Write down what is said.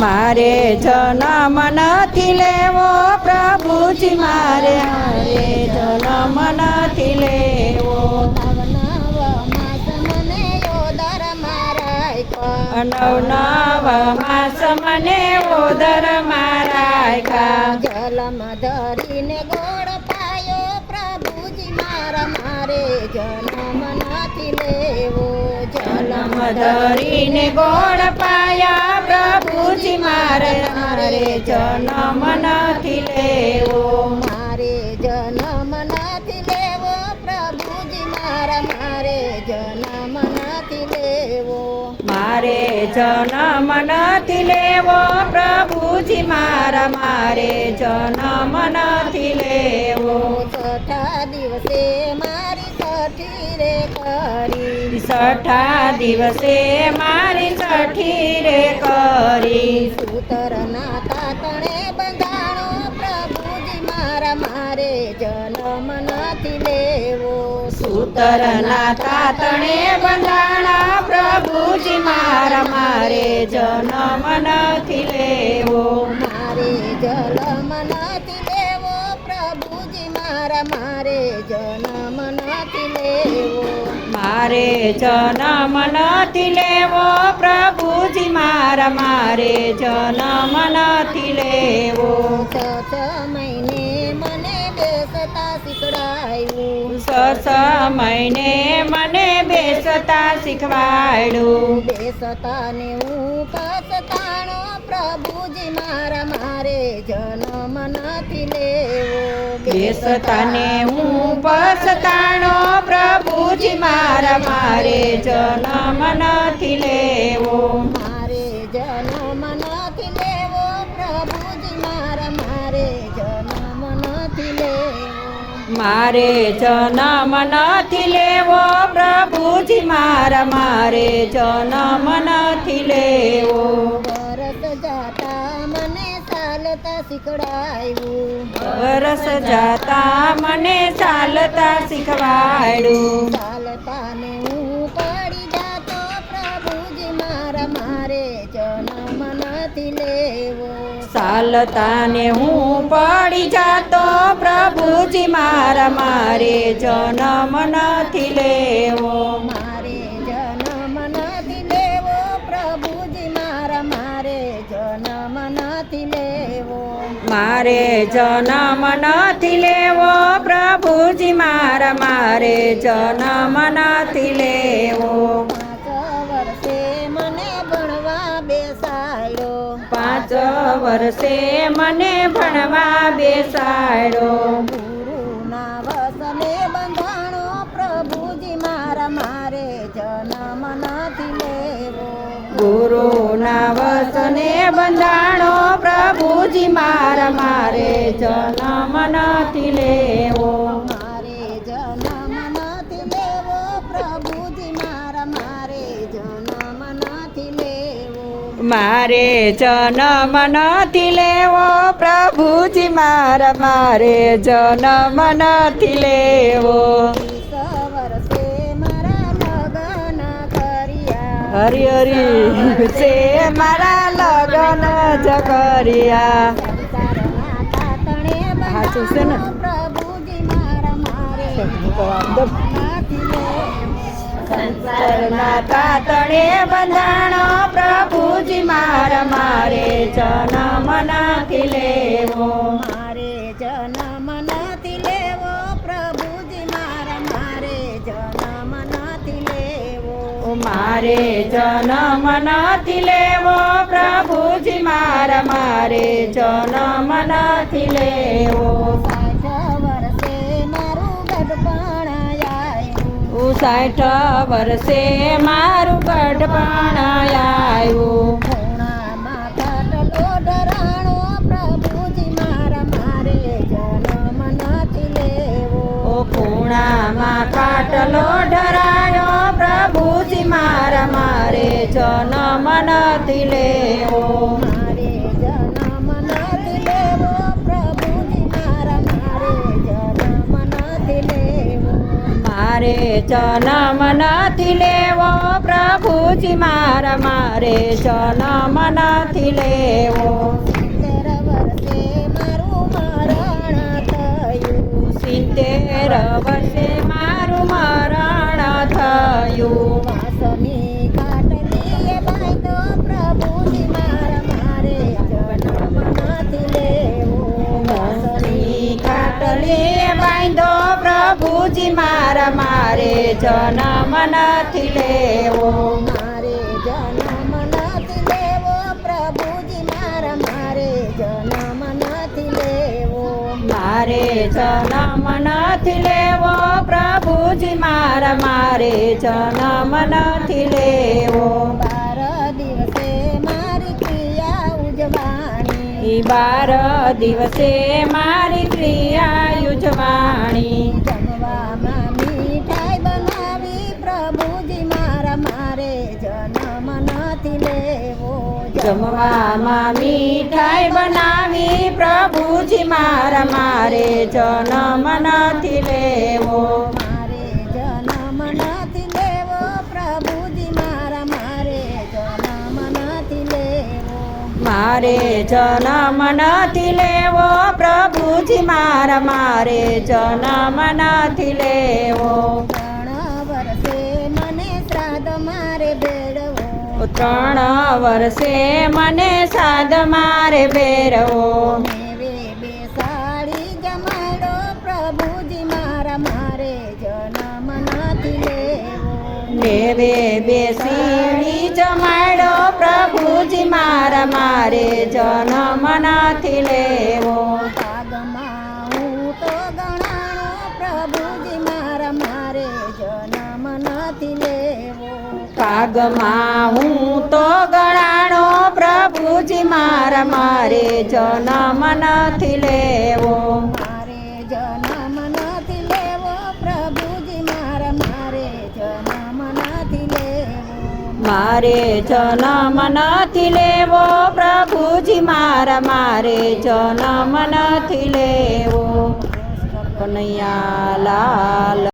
મારે જન્મ નથી લેવો પ્રભુજી મારે મારે જન્મ નથી લેવો. નવ નવ માસ મને ઓદર મારા કા જલમ ધરીને ગોળ પાયો પ્રભુજી મારા મારે જન્મ નથી લેવો. જન્મ ધરીને ગોળ પાયા પ્રભુજી મારે મારે જન્મ નથી લેવો. મારે જન્મ નથી લેવો પ્રભુજી મારા મારે જન્મ નથી લેવો. મારે જન્મ નથી લેવો પ્રભુજી મારા મારે જન્મ નથી લેવો. છઠ્ઠા દિવસે મારી છઠ્ઠી રે કરી. છઠ્ઠા દિવસે મારી છઠી રે કરી. સૂતરના તાતણે બંધાણો પ્રભુજી મારા મારે જન્મ નથી લેવો. સૂતરના તાતણે બંધાણા પ્રભુજી મારા મારે જન્મ નથી લેવો. મારે જન્મ નથી મારે જન્મ નથી લેવો. મારે જન્મ નથી લેવો પ્રભુજી મારા મારે જન્મ નથી લેવો. છ છ મહિને મને બેસતા શીખડાયું સસ મહિને મને બેસતા શીખવાડ્યું. બેસતા ને હું પસતાણો પ્રભુજી મારા મારે જન્મ નથી લેવો. બેસતાને હું પસતાણો પ્રભુજી મારા મારે જન્મ નથી લેવો. મારે જન્મ નથી લેવો પ્રભુજી મારા મારે જન્મ નથી લેવો. મારે જન્મ નથી લેવો પ્રભુજી મારા મારે જન્મ નથી લેવો. શીખડાયું વરસ જાતા મને ચાલતા શીખવાડ્યું. ચાલતા ને હું પડી જાતો પ્રભુજી મારા મારે જન્મ નથી લેવો. ચાલતાને હું પડી જાતો પ્રભુજી મારા મારે જન્મ નથી લેવો. મારે જન્મ નથી લેવો પ્રભુજી મારા મારે જન્મ નથી લેવો મારે જન્મ નથી લેવો પ્રભુજી મારા મારે જન્મ નથી લેવો. પાંચ વર્ષે મને ભણવા બેસાડ્યો પાંચ વર્ષે મને ભણવા બેસાડ્યો ગુરુના વસને બંધાણો પ્રભુજી મારા મારે જન્મ નથી લેવો. ગુરુના વસને બંધાણો પ્રભુજી મારા મારે જન્મ નથી લેવો. મારે જન્મ નથી લેવો પ્રભુજી મારા મારે જન્મ નથી લેવો. મારે જન્મ નથી લેવો પ્રભુજી મારા મારે જન્મ નથી લેવો. હરી હરી છે મારા લગન જ કર્યા સંસારના તાતણે સાચું છે ને? સંસારના તાતણે બંધાણો પ્રભુજી મારા મારે, જન્મ નથી લેવો મારે જન્મ નથી લેવો, પ્રભુજી મારા, મારે જન્મ નથી લેવો. સાઠ વર્ષે મારું ગઢપણ લેવો ખૂણામાં કાટલો ડરાણો જન્મ નથી લેવો મારે જન્મ નથી લેવો પ્રભુજી મારા મારે જન્મ નથી લેવો મારે જન્મ નથી લેવો પ્રભુજી મારા મારે જન્મ નથી લેવો પ્રભુજી મારા મારે જન્મ નથી લેવો. મારે જન્મ નથી લેવો પ્રભુજી મારા મારે જન્મ નથી લેવો. મારે જન્મ નથી લેવો પ્રભુજી મારા મારે જન્મ નથી લેવો. બાર દિવસે મારી ક્રિયા ઉજવાણી ઈ બાર દિવસે મારી ક્રિયા યુજવાણી જમવામાં મીઠાઈ બનાવી પ્રભુજી મારા મારે જન્મ નથી લેવો. મારે જન્મ નથી લેવો પ્રભુજી મારા મારે જન્મ નથી લેવો. મારે જન્મ નથી લેવો પ્રભુજી મારા મારે જન્મ નથી લેવો. ત્રણ વર્ષે મને સાદ મારે બેરવો નેવે બેસાડી જમાડો પ્રભુજી મારા મારે જન્મ નથી લેવો દેવે બેસીડી જમાડો પ્રભુજી મારા મારે જન્મ નથી લેવો. લેવો. પાગમાં હું તો ગણાણો પ્રભુજી મારા મારે જન્મ નથી લેવો. મારે જન્મ નથી લેવો પ્રભુજી મારા મારે જન્મ નથી લેવો. મારે જન્મ નથી લેવો પ્રભુજી મારા મારે જન્મ નથી લેવો. કનૈયા લાલ